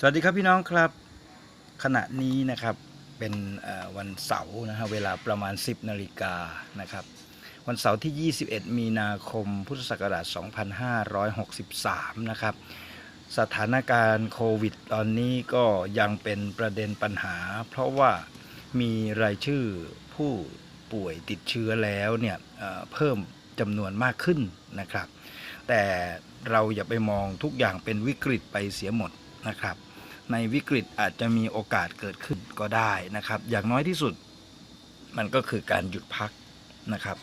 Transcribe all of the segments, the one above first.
สวัสดีครับพี่น้องครับขณะนี้นะครับเป็นวันเสาร์นะฮะเวลาประมาณ 10นาฬิกานะครับ วันเสาร์ที่ 21 มีนาคมพุทธศักราช 2563 นะครับ สถานการณ์โควิดตอนนี้ก็ยังเป็นประเด็นปัญหา เพราะว่ามีรายชื่อผู้ป่วยติดเชื้อแล้วเนี่ยเพิ่มจำนวนมากขึ้นนะครับ แต่เราอย่าไปมองทุกอย่างเป็นวิกฤตไปเสียหมด นะครับ ในวิกฤตอาจจะมีโอกาสเกิดขึ้นก็ได้นะครับ อย่างน้อยที่สุดมันก็คือการหยุดพักนะครับ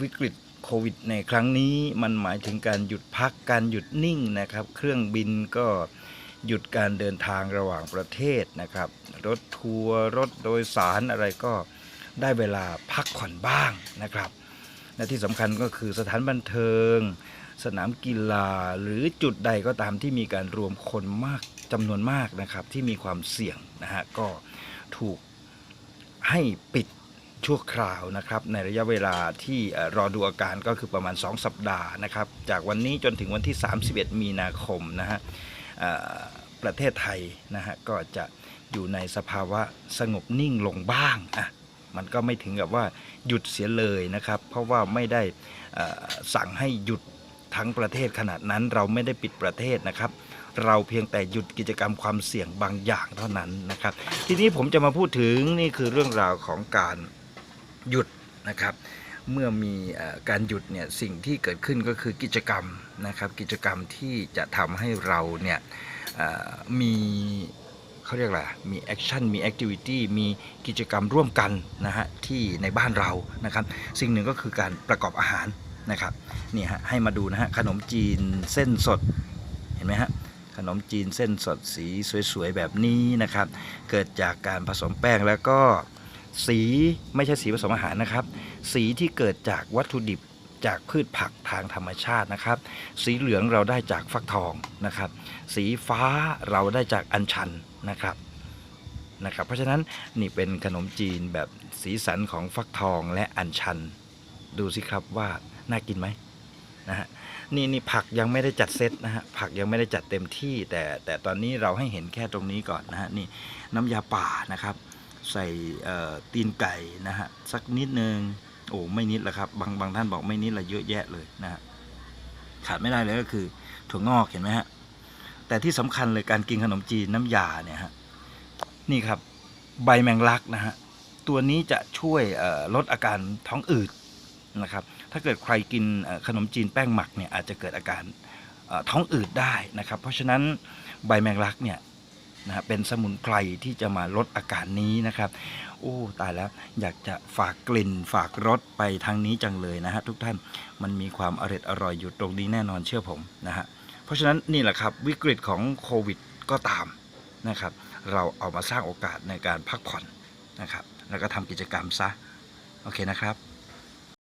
วิกฤตโควิดในครั้งนี้มันหมายถึงการหยุดพักการหยุดนิ่งนะครับ เครื่องบินก็หยุดการเดินทางระหว่างประเทศนะครับ รถทัวร์รถโดยสารอะไรก็ได้เวลาพักผ่อนบ้างนะครับ และที่สำคัญก็คือสถานบันเทิง สนามกีฬาหรือจุดใดก็ตามที่มีการรวมคนมากจำนวนมากนะครับที่มีความเสี่ยงนะฮะก็ถูกให้ปิดชั่วคราวนะครับในระยะเวลาที่รอดูอาการก็คือประมาณ 2 สัปดาห์นะครับจากวันนี้จนถึงวันที่ 31 มีนาคมนะฮะประเทศไทยนะฮะก็จะอยู่ในสภาวะสงบนิ่งลงบ้างอะมันก็ไม่ถึงกับว่าหยุดเสียเลยนะครับ เพราะว่าไม่ได้สั่งให้หยุด ทั้งประเทศขนาดนั้นเราไม่ได้ปิดประเทศนะครับ เราเพียงแต่หยุดกิจกรรมความเสี่ยงบางอย่างเท่านั้นนะครับ ทีนี้ผมจะมาพูดถึงนี่คือเรื่องราวของการหยุดนะครับเมื่อมีการหยุดเนี่ยสิ่งที่เกิดขึ้นก็คือกิจกรรมนะครับ กิจกรรมที่จะทำให้เราเนี่ยมีเขาเรียกอะไรมีแอคชั่นมีแอคทิวิตี้มีกิจกรรมร่วมกันนะฮะที่ในบ้านเรานะครับ สิ่งหนึ่งก็คือการประกอบอาหารนะครับ นี่ฮะให้มาดูนะฮะขนมจีนเส้นสดเห็นไหมฮะขนมจีนเส้นสดสีสวยๆแบบนี้นะครับ เกิดจากการผสมแป้งแล้วก็สีไม่ใช่สีผสมอาหารนะครับ สีที่เกิดจากวัตถุดิบจากพืชผักทางธรรมชาตินะครับ สีเหลืองเราได้จากฟักทองนะครับ สีฟ้าเราได้จากอัญชันนะครับนะครับ เพราะฉะนั้นนี่เป็นขนมจีนแบบสีสันของฟักทองและอัญชัน ดูสิครับว่าน่ากินไหม นะฮะนี่นี่ผักยังไม่ได้จัดเซตนะฮะผักยังไม่ได้จัดเต็มที่แต่แต่ตอนนี้เราให้เห็นแค่ตรงนี้ก่อนนะฮะนี่น้ำยาป่านะครับ ใส่ตีนไก่นะฮะสักนิดนึงโอ้ไม่นิดละครับบางบางท่านบอกไม่นิดละเยอะแยะเลยนะฮะขาดไม่ได้เลยก็คือถั่วงอกเห็นไหมฮะแต่ที่สำคัญเลยการกินขนมจีนน้ำยาเนี่ยฮะนี่ครับใบแมงลักนะฮะตัวนี้จะช่วยลดอาการท้องอืด นะครับถ้าเกิดใครกินขนมจีนแป้งหมักเนี่ยอาจจะเกิดอาการท้องอืดได้นะครับ เพราะฉะนั้นใบแมงลักเนี่ยนะฮะเป็นสมุนไพรที่จะมาลดอาการนี้นะครับ โอ้ตายแล้วอยากจะฝากกลิ่นฝากรสไปทางนี้จังเลยนะฮะทุกท่านมันมีความอร่อยอร่อยอยู่ตรงนี้แน่นอนเชื่อผมนะฮะเพราะฉะนั้นนี่แหละครับวิกฤตของโควิดก็ตามนะครับ เราเอามาสร้างโอกาสในการพักผ่อนนะครับ แล้วก็ทำกิจกรรมซะ โอเคนะครับ